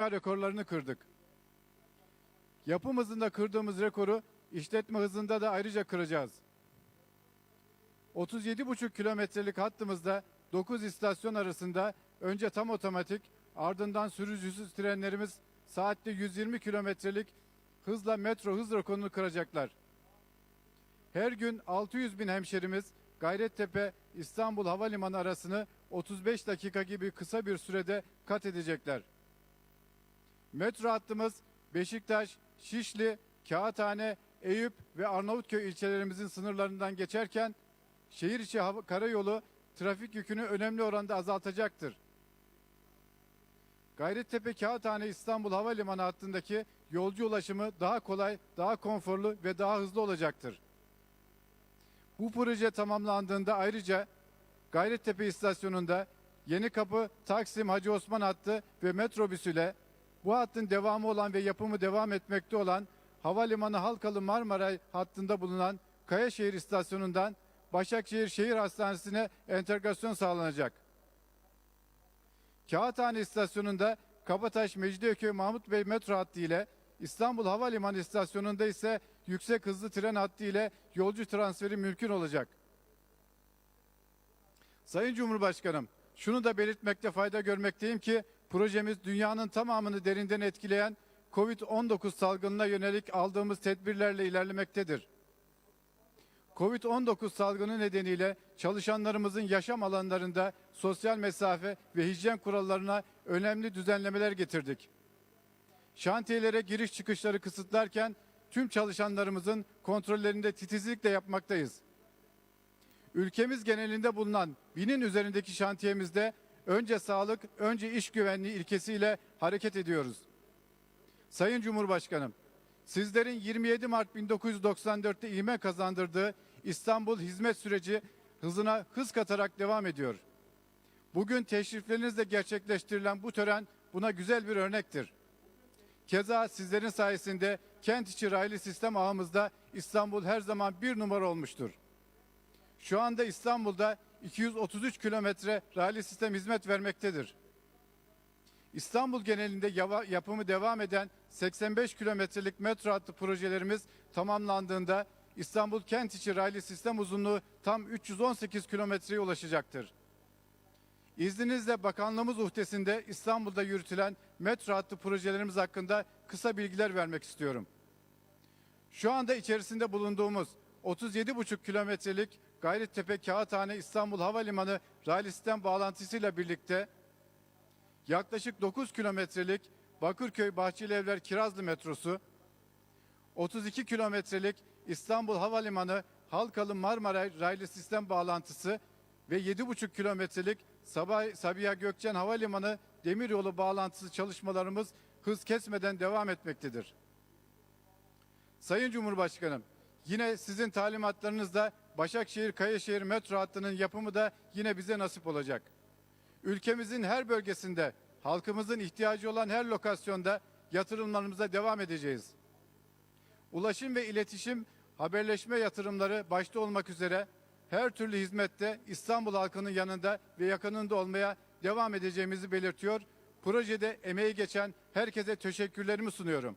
rekorlarını kırdık. Yapım hızında kırdığımız rekoru işletme hızında da ayrıca kıracağız. 37,5 kilometrelik hattımızda 9 istasyon arasında önce tam otomatik ardından sürücüsüz trenlerimiz saatte 120 kilometrelik hızla metro hız rekorunu kıracaklar. Her gün 600 bin hemşerimiz Gayrettepe İstanbul Havalimanı arasını 35 dakika gibi kısa bir sürede kat edecekler. Metro hattımız Beşiktaş, Şişli, Kağıthane, Eyüp ve Arnavutköy ilçelerimizin sınırlarından geçerken şehir içi hava, karayolu trafik yükünü önemli oranda azaltacaktır. Gayrettepe Kağıthane İstanbul Havalimanı hattındaki yolcu ulaşımı daha kolay, daha konforlu ve daha hızlı olacaktır. Bu proje tamamlandığında ayrıca Gayrettepe istasyonunda Yeni Kapı, Taksim, Hacı Osman hattı ve metrobüs ile bu hattın devamı olan ve yapımı devam etmekte olan Havalimanı Halkalı Marmaray hattında bulunan Kayaşehir istasyonundan Başakşehir Şehir Hastanesi'ne entegrasyon sağlanacak. Kağıthane istasyonunda Kabataş Mecidiyeköy Mahmut Bey metro hattı ile İstanbul Havalimanı istasyonunda ise yüksek hızlı tren hattı ile yolcu transferi mümkün olacak. Sayın Cumhurbaşkanım, şunu da belirtmekte fayda görmekteyim ki projemiz dünyanın tamamını derinden etkileyen COVID-19 salgınına yönelik aldığımız tedbirlerle ilerlemektedir. Covid-19 salgını nedeniyle çalışanlarımızın yaşam alanlarında sosyal mesafe ve hijyen kurallarına önemli düzenlemeler getirdik. Şantiyelere giriş çıkışları kısıtlarken tüm çalışanlarımızın kontrollerinde titizlikle yapmaktayız. Ülkemiz genelinde bulunan binin üzerindeki şantiyemizde önce sağlık, önce iş güvenliği ilkesiyle hareket ediyoruz. Sayın Cumhurbaşkanım, sizlerin 27 Mart 1994'te ivme kazandırdığı İstanbul hizmet süreci hızına hız katarak devam ediyor. Bugün teşriflerinizle gerçekleştirilen bu tören buna güzel bir örnektir. Keza sizlerin sayesinde kent içi raylı sistem ağımızda İstanbul her zaman bir numara olmuştur. Şu anda İstanbul'da 233 kilometre raylı sistem hizmet vermektedir. İstanbul genelinde yapımı devam eden 85 kilometrelik metro hattı projelerimiz tamamlandığında İstanbul kent içi raylı sistem uzunluğu tam 318 kilometreye ulaşacaktır. İzninizle bakanlığımız uhdesinde İstanbul'da yürütülen metro hattı projelerimiz hakkında kısa bilgiler vermek istiyorum. Şu anda içerisinde bulunduğumuz 37,5 kilometrelik Gayrettepe Kağıthane İstanbul Havalimanı raylı sistem bağlantısıyla birlikte yaklaşık 9 kilometrelik Bakırköy Bahçelievler Kirazlı metrosu, 32 kilometrelik İstanbul Havalimanı Halkalı Marmara raylı sistem bağlantısı ve 7,5 kilometrelik Sabiha Gökçen Havalimanı demiryolu bağlantısı çalışmalarımız hız kesmeden devam etmektedir. Sayın Cumhurbaşkanım, yine sizin talimatlarınızda Başakşehir Kayaşehir metro hattının yapımı da yine bize nasip olacak. Ülkemizin her bölgesinde halkımızın ihtiyacı olan her lokasyonda yatırımlarımıza devam edeceğiz. Ulaşım ve iletişim, haberleşme yatırımları başta olmak üzere her türlü hizmette İstanbul halkının yanında ve yakınında olmaya devam edeceğimizi belirtiyor. Projede emeği geçen herkese teşekkürlerimi sunuyorum.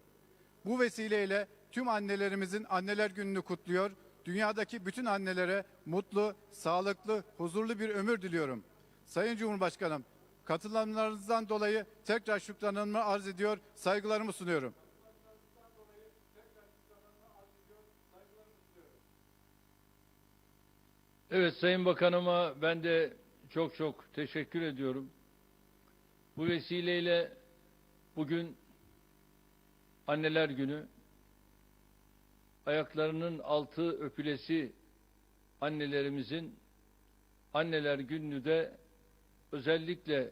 Bu vesileyle tüm annelerimizin anneler gününü kutluyor. Dünyadaki bütün annelere mutlu, sağlıklı, huzurlu bir ömür diliyorum. Sayın Cumhurbaşkanım, katılımlarınızdan dolayı tekrar şükranlarımı arz ediyor, saygılarımı sunuyorum. Evet Sayın Bakanıma ben de çok çok teşekkür ediyorum. Bu vesileyle bugün Anneler Günü ayaklarının altı öpülesi annelerimizin Anneler Günü'nü de özellikle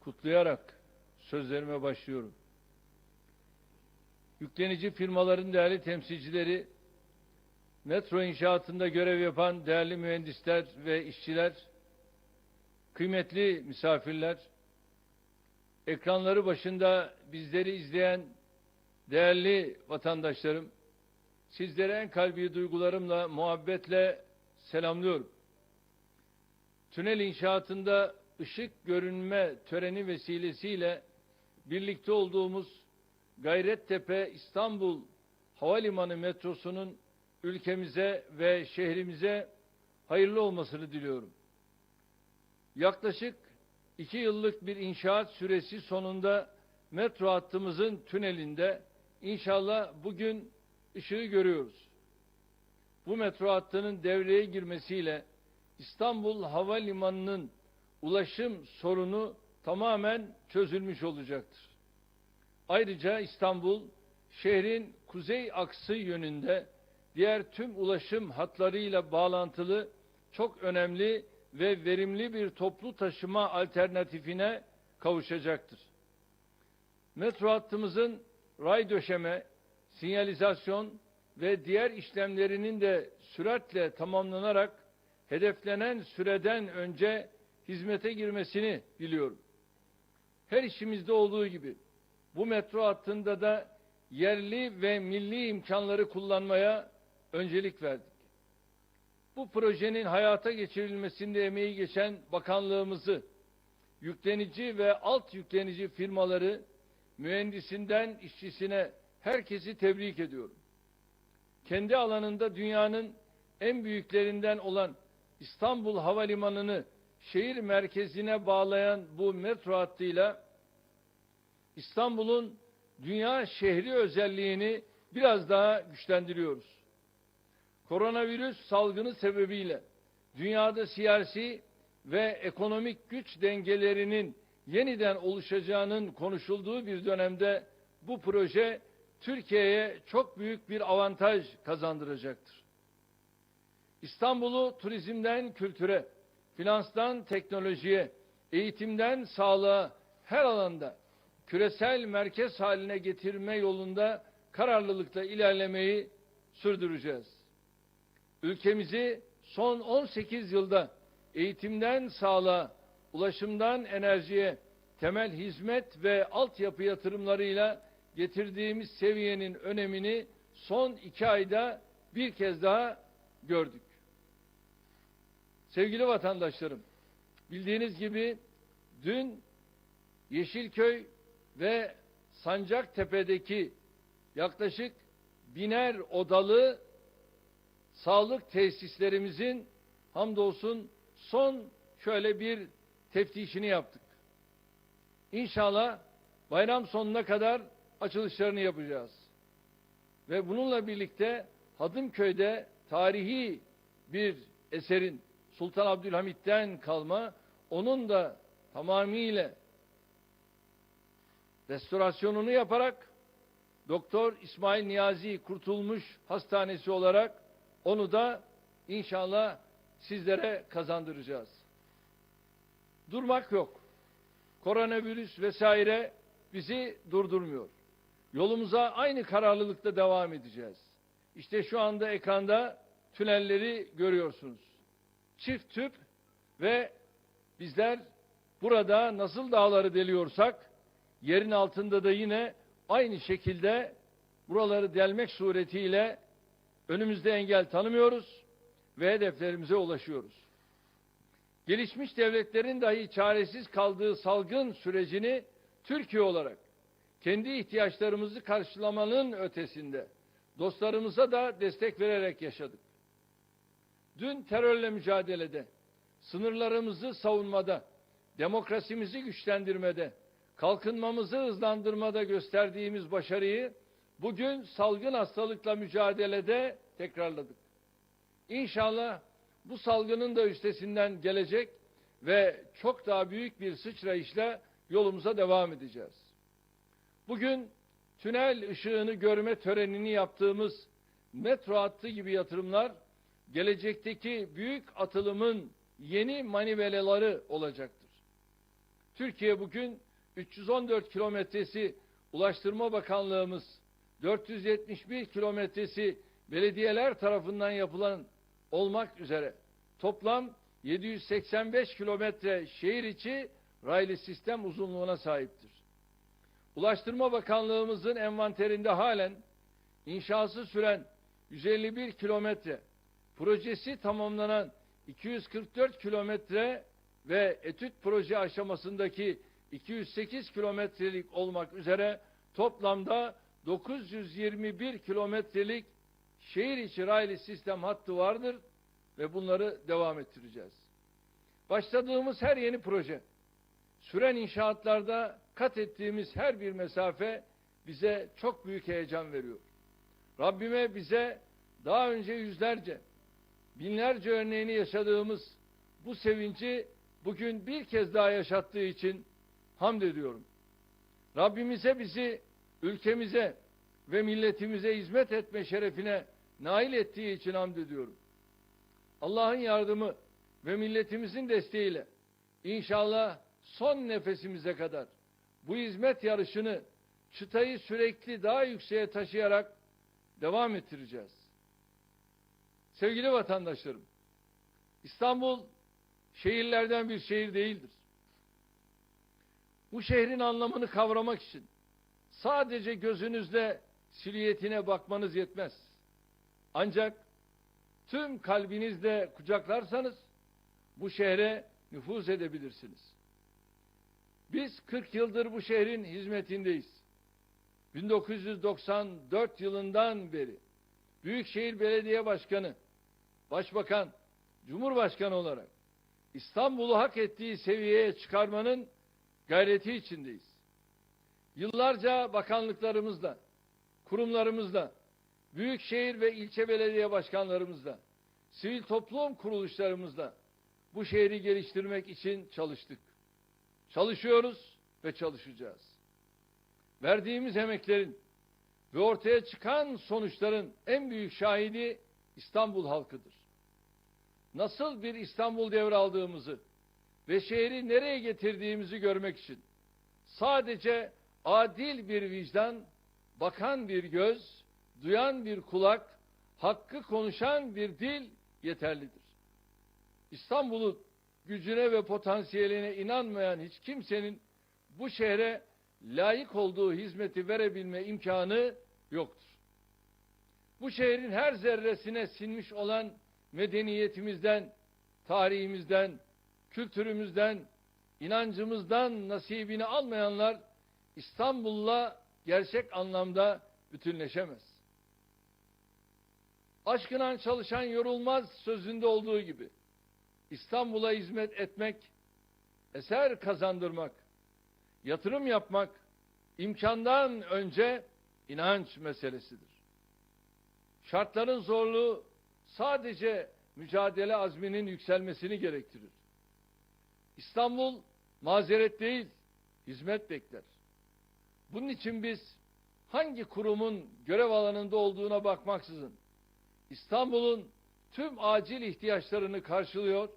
kutlayarak sözlerime başlıyorum. Yüklenici firmaların değerli temsilcileri metro inşaatında görev yapan değerli mühendisler ve işçiler, kıymetli misafirler, ekranları başında bizleri izleyen değerli vatandaşlarım, sizlere en kalbi duygularımla, muhabbetle selamlıyorum. Tünel inşaatında ışık görünme töreni vesilesiyle birlikte olduğumuz Gayrettepe İstanbul Havalimanı metrosunun ülkemize ve şehrimize hayırlı olmasını diliyorum. Yaklaşık iki yıllık bir inşaat süresi sonunda metro hattımızın tünelinde inşallah bugün ışığı görüyoruz. Bu metro hattının devreye girmesiyle İstanbul Havalimanı'nın ulaşım sorunu tamamen çözülmüş olacaktır. Ayrıca İstanbul şehrin kuzey aksı yönünde diğer tüm ulaşım hatlarıyla bağlantılı çok önemli ve verimli bir toplu taşıma alternatifine kavuşacaktır. Metro hattımızın ray döşeme, sinyalizasyon ve diğer işlemlerinin de süratle tamamlanarak hedeflenen süreden önce hizmete girmesini diliyorum. Her işimizde olduğu gibi bu metro hattında da yerli ve milli imkanları kullanmaya öncelik verdik. Bu projenin hayata geçirilmesinde emeği geçen bakanlığımızı, yüklenici ve alt yüklenici firmaları, mühendisinden işçisine herkesi tebrik ediyorum. Kendi alanında dünyanın en büyüklerinden olan İstanbul Havalimanı'nı şehir merkezine bağlayan bu metro hattıyla İstanbul'un dünya şehri özelliğini biraz daha güçlendiriyoruz. Koronavirüs salgını sebebiyle dünyada siyasi ve ekonomik güç dengelerinin yeniden oluşacağının konuşulduğu bir dönemde bu proje Türkiye'ye çok büyük bir avantaj kazandıracaktır. İstanbul'u turizmden kültüre, finanstan teknolojiye, eğitimden sağlığa her alanda küresel merkez haline getirme yolunda kararlılıkla ilerlemeyi sürdüreceğiz. Ülkemizi son 18 yılda eğitimden sağlığa, ulaşımdan enerjiye, temel hizmet ve altyapı yatırımlarıyla getirdiğimiz seviyenin önemini son iki ayda bir kez daha gördük. Sevgili vatandaşlarım, bildiğiniz gibi dün Yeşilköy ve Sancaktepe'deki yaklaşık biner odalı sağlık tesislerimizin hamdolsun son şöyle bir teftişini yaptık. İnşallah bayram sonuna kadar açılışlarını yapacağız. Ve bununla birlikte Hadımköy'de tarihi bir eserin Sultan Abdülhamit'ten kalma onun da tamamıyla restorasyonunu yaparak Doktor İsmail Niyazi Kurtulmuş Hastanesi olarak onu da inşallah sizlere kazandıracağız. Durmak yok. Koronavirüs vesaire bizi durdurmuyor. Yolumuza aynı kararlılıkta devam edeceğiz. İşte şu anda ekranda tünelleri görüyorsunuz. Çift tüp ve bizler burada nasıl dağları deliyorsak yerin altında da yine aynı şekilde buraları delmek suretiyle önümüzde engel tanımıyoruz ve hedeflerimize ulaşıyoruz. Gelişmiş devletlerin dahi çaresiz kaldığı salgın sürecini Türkiye olarak kendi ihtiyaçlarımızı karşılamanın ötesinde dostlarımıza da destek vererek yaşadık. Dün terörle mücadelede, sınırlarımızı savunmada, demokrasimizi güçlendirmede, kalkınmamızı hızlandırmada gösterdiğimiz başarıyı bugün salgın hastalıkla mücadelede tekrarladık. İnşallah bu salgının da üstesinden gelecek ve çok daha büyük bir sıçrayışla yolumuza devam edeceğiz. Bugün tünel ışığını görme törenini yaptığımız metro hattı gibi yatırımlar gelecekteki büyük atılımın yeni manivelaları olacaktır. Türkiye bugün 314 kilometresi Ulaştırma Bakanlığımız, 471 kilometresi belediyeler tarafından yapılan olmak üzere toplam 785 kilometre şehir içi raylı sistem uzunluğuna sahiptir. Ulaştırma Bakanlığımızın envanterinde halen inşası süren 151 kilometre, projesi tamamlanan 244 kilometre ve etüt proje aşamasındaki 208 kilometrelik olmak üzere toplamda 921 kilometrelik şehir içi raylı sistem hattı vardır ve bunları devam ettireceğiz. Başladığımız her yeni proje, süren inşaatlarda kat ettiğimiz her bir mesafe bize çok büyük heyecan veriyor. Rabbime bize daha önce yüzlerce, binlerce örneğini yaşadığımız bu sevinci bugün bir kez daha yaşattığı için hamd ediyorum. Rabbimize bizi ülkemize ve milletimize hizmet etme şerefine nail ettiği için hamd ediyorum. Allah'ın yardımı ve milletimizin desteğiyle inşallah son nefesimize kadar bu hizmet yarışını çıtayı sürekli daha yükseğe taşıyarak devam ettireceğiz. Sevgili vatandaşlarım, İstanbul şehirlerden bir şehir değildir. Bu şehrin anlamını kavramak için sadece gözünüzle silüetine bakmanız yetmez. Ancak tüm kalbinizle kucaklarsanız bu şehre nüfuz edebilirsiniz. Biz 40 yıldır bu şehrin hizmetindeyiz. 1994 yılından beri Büyükşehir Belediye Başkanı, Başbakan, Cumhurbaşkanı olarak İstanbul'u hak ettiği seviyeye çıkarmanın gayreti içindeyiz. Yıllarca bakanlıklarımızla, kurumlarımızla, büyükşehir ve ilçe belediye başkanlarımızla, sivil toplum kuruluşlarımızla bu şehri geliştirmek için çalıştık. Çalışıyoruz ve çalışacağız. Verdiğimiz emeklerin ve ortaya çıkan sonuçların en büyük şahidi İstanbul halkıdır. Nasıl bir İstanbul devraldığımızı ve şehri nereye getirdiğimizi görmek için sadece adil bir vicdan, bakan bir göz, duyan bir kulak, hakkı konuşan bir dil yeterlidir. İstanbul'un gücüne ve potansiyeline inanmayan hiç kimsenin bu şehre layık olduğu hizmeti verebilme imkanı yoktur. Bu şehrin her zerresine sinmiş olan medeniyetimizden, tarihimizden, kültürümüzden, inancımızdan nasibini almayanlar İstanbul'la gerçek anlamda bütünleşemez. Aşkına çalışan yorulmaz sözünde olduğu gibi İstanbul'a hizmet etmek, eser kazandırmak, yatırım yapmak imkandan önce inanç meselesidir. Şartların zorluğu sadece mücadele azminin yükselmesini gerektirir. İstanbul mazeret değil, hizmet bekler. Bunun için biz hangi kurumun görev alanında olduğuna bakmaksızın İstanbul'un tüm acil ihtiyaçlarını karşılıyor,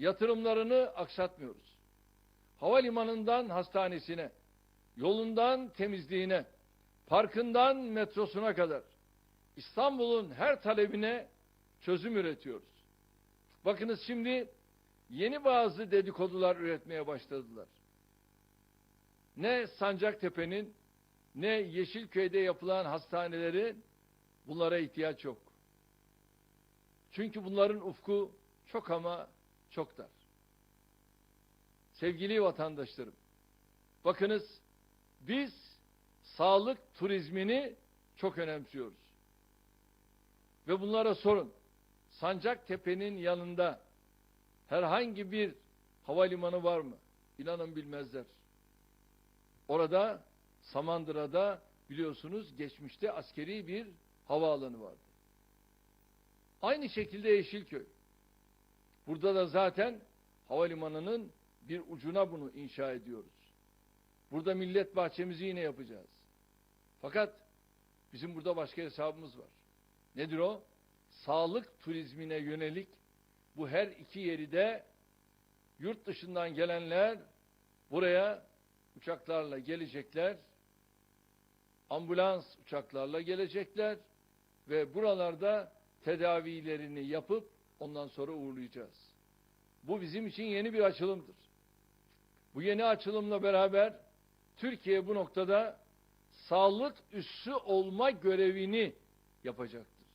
yatırımlarını aksatmıyoruz. Havalimanından hastanesine, yolundan temizliğine, parkından metrosuna kadar İstanbul'un her talebine çözüm üretiyoruz. Bakınız şimdi yeni bazı dedikodular üretmeye başladılar. Ne Sancaktepe'nin ne Yeşilköy'de yapılan hastanelerin bunlara ihtiyaç yok. Çünkü bunların ufku çok ama çok dar. Sevgili vatandaşlarım, bakınız biz sağlık turizmini çok önemsiyoruz. Ve bunlara sorun. Sancaktepe'nin yanında herhangi bir havalimanı var mı? İnanın bilmezler. Orada Samandıra'da biliyorsunuz geçmişte askeri bir havaalanı vardı. Aynı şekilde Yeşilköy. Burada da zaten havalimanının bir ucuna bunu inşa ediyoruz. Burada millet bahçemizi yine yapacağız. Fakat bizim burada başka hesabımız var. Nedir o? Sağlık turizmine yönelik bu her iki yeri de yurt dışından gelenler buraya uçaklarla gelecekler. Ambulans uçaklarla gelecekler ve buralarda tedavilerini yapıp ondan sonra uğurlayacağız. Bu bizim için yeni bir açılımdır. Bu yeni açılımla beraber Türkiye bu noktada sağlık üssü olma görevini yapacaktır.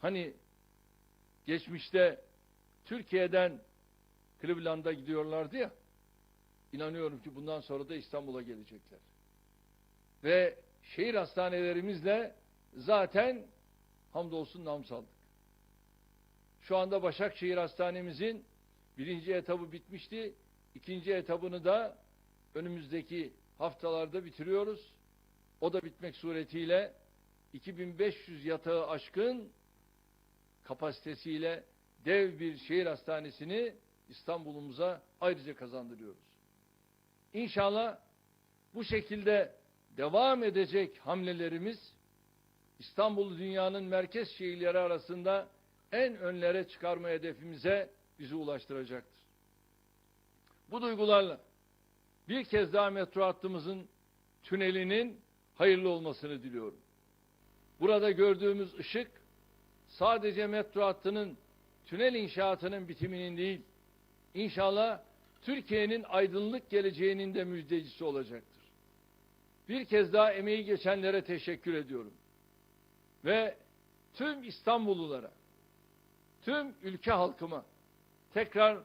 Hani geçmişte Türkiye'den Cleveland'a gidiyorlardı ya. inanıyorum ki bundan sonra da İstanbul'a gelecekler. Ve şehir hastanelerimizle zaten hamdolsun nam saldık. Şu anda Başakşehir Hastanemizin birinci etabı bitmişti. İkinci etabını da önümüzdeki haftalarda bitiriyoruz. O da bitmek suretiyle 2500 yatağı aşkın kapasitesiyle dev bir şehir hastanesini İstanbul'umuza ayrıca kazandırıyoruz. İnşallah bu şekilde devam edecek hamlelerimiz İstanbul'u dünyanın merkez şehirleri arasında en önlere çıkarma hedefimize bizi ulaştıracaktır. Bu duygularla bir kez daha metro hattımızın tünelinin hayırlı olmasını diliyorum. Burada gördüğümüz ışık sadece metro hattının tünel inşaatının bitiminin değil, inşallah Türkiye'nin aydınlık geleceğinin de müjdecisi olacaktır. Bir kez daha emeği geçenlere teşekkür ediyorum. Ve tüm İstanbullulara, tüm ülke halkıma tekrar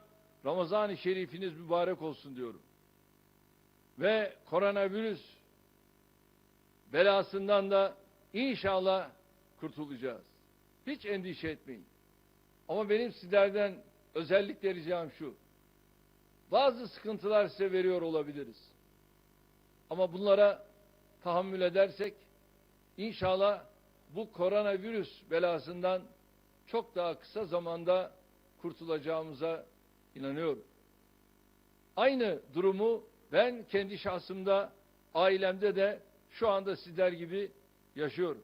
Ramazan-ı Şerifiniz mübarek olsun diyorum. Ve koronavirüs belasından da inşallah kurtulacağız. Hiç endişe etmeyin. Ama benim sizlerden özellikle ricam şu. Bazı sıkıntılar size veriyor olabiliriz. Ama bunlara tahammül edersek inşallah bu koronavirüs belasından çok daha kısa zamanda kurtulacağımıza inanıyorum. Aynı durumu ben kendi şahsımda, ailemde de şu anda sizler gibi yaşıyorum.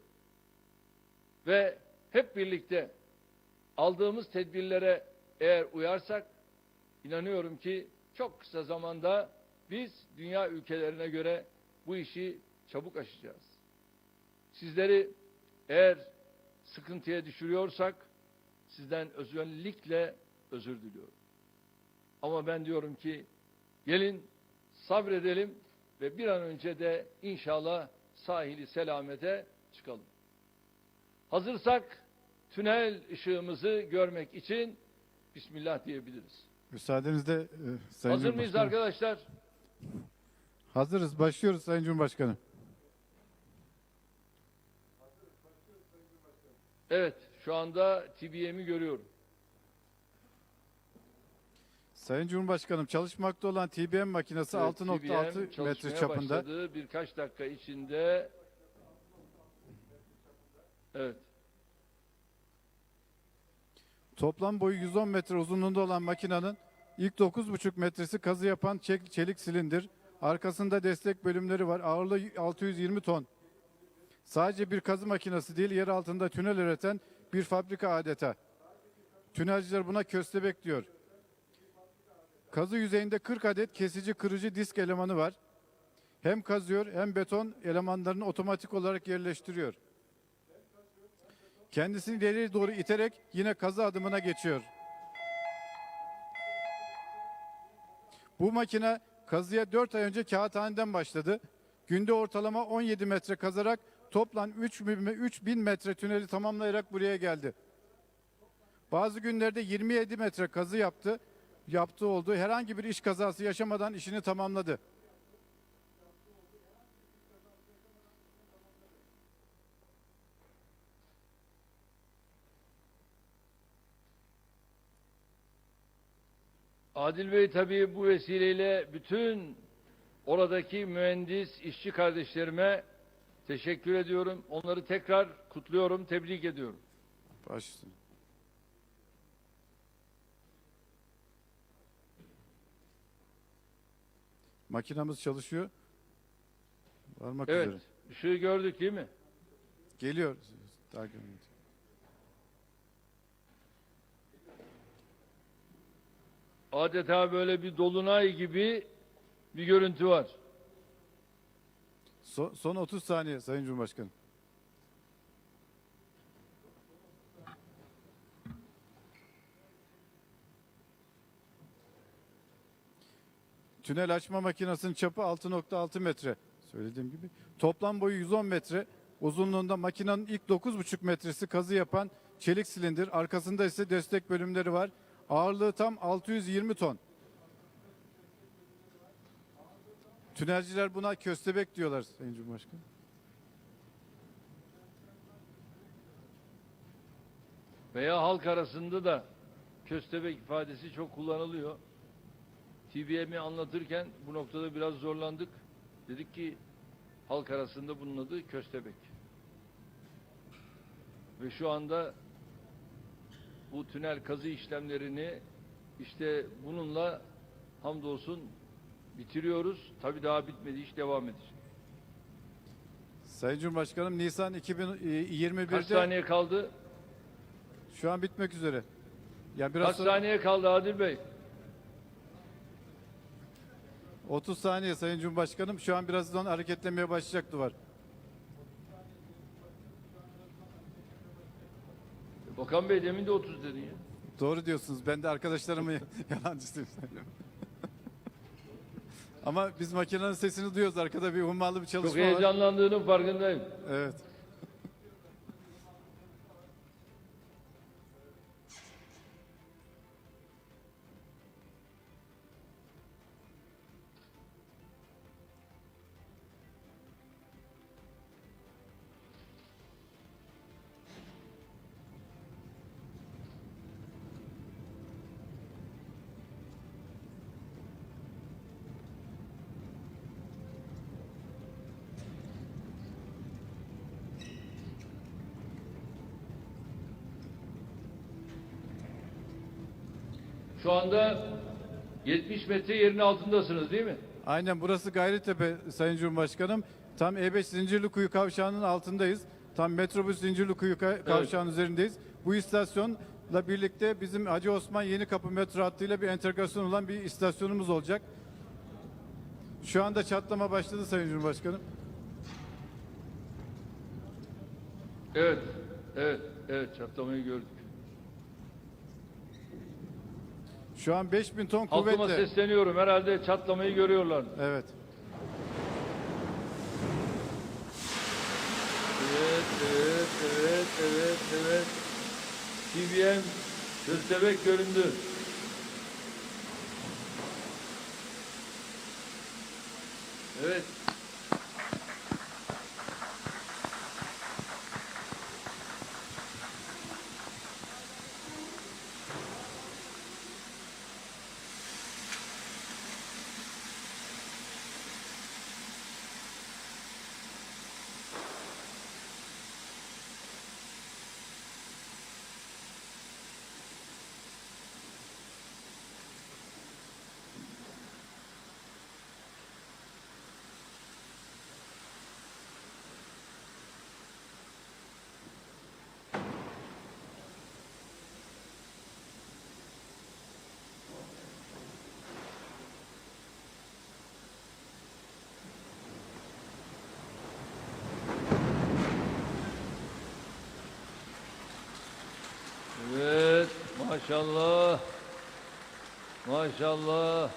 Ve hep birlikte aldığımız tedbirlere eğer uyarsak inanıyorum ki çok kısa zamanda biz dünya ülkelerine göre bu işi çabuk aşacağız. Sizleri eğer sıkıntıya düşürüyorsak sizden özellikle özür diliyorum. Ama ben diyorum ki gelin sabredelim ve bir an önce de inşallah sahili selamete çıkalım. Hazırsak tünel ışığımızı görmek için Bismillah diyebiliriz. Müsaadenizle e, Sayın Hazır mıyız arkadaşlar? Hazırız. Başlıyoruz Sayın Cumhurbaşkanım. Evet, şu anda TBM'i görüyorum. Sayın Cumhurbaşkanım çalışmakta olan TBM makinesi Evet, 6.6 TBM metre çapında. başladı. Birkaç dakika içinde Evet. Toplam boyu 110 metre uzunluğunda olan makinenin ilk 9,5 metresi kazı yapan çek- çelik silindir. Arkasında destek bölümleri var. Ağırlığı 620 ton. Sadece bir kazı makinesi değil, yer altında tünel üreten bir fabrika adeta. Tünelciler buna köstebek diyor. Kazı yüzeyinde 40 adet kesici kırıcı disk elemanı var. Hem kazıyor hem beton elemanlarını otomatik olarak yerleştiriyor. Kendisini ileriye doğru iterek yine kazı adımına geçiyor. Bu makine kazıya 4 ay önce kağıthaneden başladı. Günde ortalama 17 metre kazarak toplam 3000 metre tüneli tamamlayarak buraya geldi. Bazı günlerde 27 metre kazı yaptı. Yaptığı oldu. Herhangi bir iş kazası yaşamadan işini tamamladı. Adil Bey tabii bu vesileyle bütün oradaki mühendis, işçi kardeşlerime teşekkür ediyorum. Onları tekrar kutluyorum, tebrik ediyorum. Baş üstüne. Makinamız çalışıyor. Varmak Evet, üzere. ışığı gördük değil mi? Geliyor. Daha görmedim. Adeta böyle bir dolunay gibi bir görüntü var. Son, son 30 saniye Sayın Cumhurbaşkanım. Tünel açma makinesinin çapı 6.6 metre. Söylediğim gibi. Toplam boyu 110 metre. Uzunluğunda makinenin ilk 9.5 metresi kazı yapan çelik silindir. Arkasında ise destek bölümleri var. Ağırlığı tam 620 ton. Tünelciler buna köstebek diyorlar Sayın Cumhurbaşkanım. Veya halk arasında da köstebek ifadesi çok kullanılıyor. TBM'i anlatırken bu noktada biraz zorlandık. Dedik ki halk arasında bunun adı köstebek. Ve şu anda bu tünel kazı işlemlerini işte bununla hamdolsun bitiriyoruz. Tabii daha bitmedi, iş devam edecek. Sayın Cumhurbaşkanım Nisan Kaç 2021'de saniye kaldı? şu an bitmek üzere. Yani biraz Kaç sonra saniye kaldı Adil Bey? 30 saniye Sayın Cumhurbaşkanım. Şu an birazdan hareketlenmeye başlayacak duvar. Bakan Bey demin de 30 dedi ya. Doğru diyorsunuz. Ben de arkadaşlarımı yalancısıyım. Ama biz makinenin sesini duyuyoruz. Arkada bir hummalı bir Çok çalışma var. heyecanlandığının farkındayım. Evet. Şu anda 70 metre yerin altındasınız değil mi? Aynen burası Gayrettepe Sayın Cumhurbaşkanım. Tam E5 Zincirlikuyu kavşağının altındayız. Tam metrobüs Zincirlikuyu ka- kavşağının üzerindeyiz. Bu istasyonla birlikte bizim Hacı Osman Yeni Kapı metro hattıyla bir entegrasyon olan bir istasyonumuz olacak. Şu anda çatlama başladı Sayın Cumhurbaşkanım. Evet, evet, evet çatlamayı gördük. Şu an 5000 ton Halkıma kuvvetle. sesleniyorum. Herhalde çatlamayı görüyorlar. Evet. Evet, evet, evet, evet, evet. TBM köstebek göründü. Evet, maşallah. Maşallah.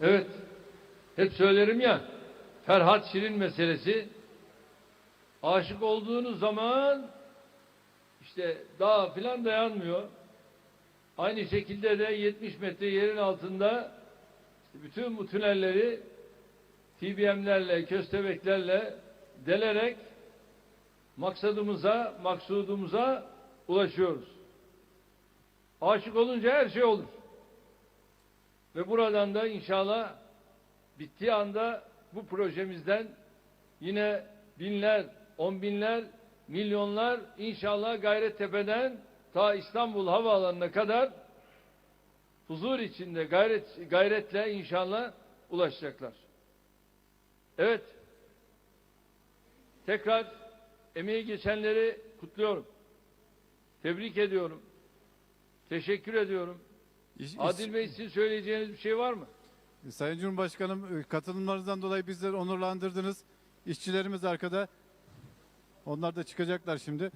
Evet. Hep söylerim ya. Ferhat Şirin meselesi. Aşık olduğunuz zaman işte dağ filan dayanmıyor. Aynı şekilde de 70 metre yerin altında işte bütün bu tünelleri TBM'lerle, köstebeklerle delerek maksadımıza, maksudumuza ulaşıyoruz. Aşık olunca her şey olur. Ve buradan da inşallah bittiği anda bu projemizden yine binler, on binler, milyonlar inşallah Gayrettepe'den ta İstanbul Havaalanı'na kadar huzur içinde gayret gayretle inşallah ulaşacaklar. Evet. Tekrar emeği geçenleri kutluyorum. Tebrik ediyorum. Teşekkür ediyorum. İş- Adil Bey sizin söyleyeceğiniz bir şey var mı? Sayın Cumhurbaşkanım e, katılımlarınızdan dolayı bizleri onurlandırdınız. İşçilerimiz arkada. Onlar da çıkacaklar şimdi.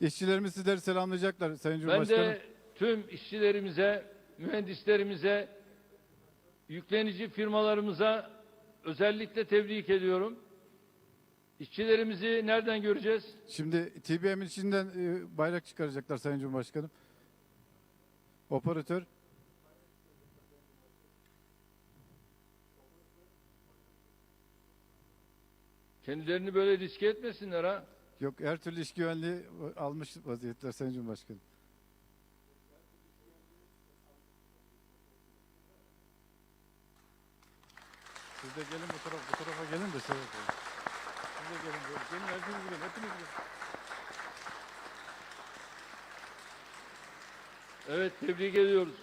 İşçilerimiz sizleri selamlayacaklar Sayın Ben Cumhurbaşkanım. de tüm işçilerimize, mühendislerimize, yüklenici firmalarımıza özellikle tebrik ediyorum. İşçilerimizi nereden göreceğiz? Şimdi TBM'in içinden e, bayrak çıkaracaklar Sayın Cumhurbaşkanım. Operatör. Kendilerini böyle riske etmesinler ha. Yok her türlü iş güvenliği almış vaziyetler Sayın Cumhurbaşkanım. Siz de gelin bu tarafa, bu tarafa gelin de şey yapalım. Siz de gelin böyle. Gelin hepiniz gelin, hepiniz gelin. Evet tebrik ediyoruz.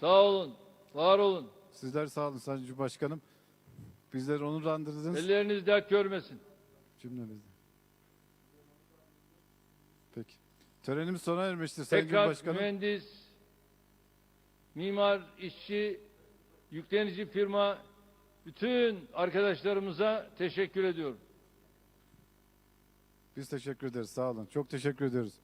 Sağ olun, var olun. Sizler sağ olun Sayın Cumhurbaşkanım. Bizleri onurlandırdınız Elleriniz dert görmesin. cümlemizde. Peki. Törenimiz sona ermiştir Sayın Tekrar Cumhurbaşkanım. mühendis, mimar, işçi, yüklenici firma, bütün arkadaşlarımıza teşekkür ediyorum. Biz teşekkür ederiz. Sağ olun. Çok teşekkür ediyoruz.